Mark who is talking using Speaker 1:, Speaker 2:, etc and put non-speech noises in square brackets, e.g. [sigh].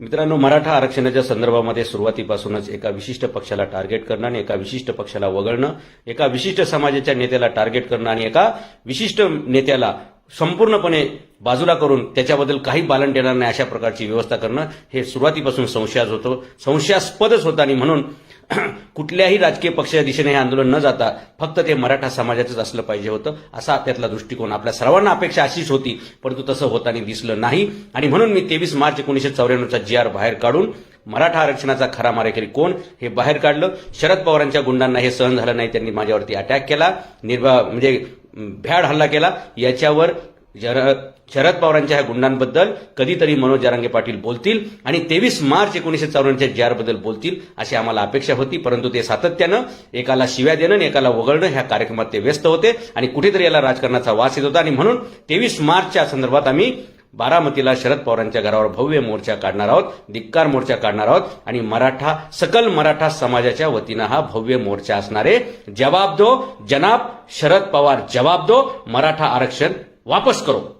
Speaker 1: मित्रांनो मराठा आरक्षणाच्या संदर्भामध्ये सुरुवातीपासूनच एका विशिष्ट पक्षाला टार्गेट करणं आणि एका विशिष्ट पक्षाला वगळणं एका विशिष्ट समाजाच्या नेत्याला टार्गेट करणं आणि एका विशिष्ट नेत्याला संपूर्णपणे बाजूला करून त्याच्याबद्दल काही पालन देणार नाही अशा प्रकारची व्यवस्था करणं हे सुरुवातीपासून संशयास होतं. संशयास्पदच होतं आणि म्हणून [clears throat] कुठल्याही राजकीय पक्षाच्या दिशेने हे आंदोलन न जाता फक्त ते मराठा समाजाचंच असलं पाहिजे होतं असा त्यातला दृष्टिकोन आपल्या सर्वांना अपेक्षा अशीच होती परंतु तसं होताना दिसलं नाही. आणि म्हणून मी तेवीस मार्च एकोणीशे चौऱ्याण्णवचा जी आर बाहेर काढून मराठा आरक्षणाचा खरा मारेकरी कोण हे बाहेर काढलं. शरद पवारांच्या गुंडांना हे सहन झालं नाही त्यांनी माझ्यावरती अटॅक केला. निर्भा म्हणजे भ्याड हल्ला केला. याच्यावर शरद शरद पवारांच्या ह्या गुंडांबद्दल कधीतरी मनोज जारांगे पाटील बोलतील आणि तेवीस मार्च एकोणीशे चौऱ्याण्णवच्या जी बोलतील अशी आम्हाला अपेक्षा होती परंतु ते सातत्यानं एकाला शिव्या देणं आणि एकाला वगळणं ह्या कार्यक्रमात ते व्यस्त होते आणि कुठेतरी याला राजकारणाचा वास येत होता आणि म्हणून तेवीस मार्चच्या संदर्भात आम्ही बारामतीला शरद पवारांच्या घरावर भव्य मोर्चा काढणार आहोत धिक्कार मोर्चा काढणार आहोत आणि मराठा सकल मराठा समाजाच्या वतीनं हा भव्य मोर्चा असणारे जवाब दो जनाब शरद पवार जवाब दो मराठा आरक्षण वापस करो.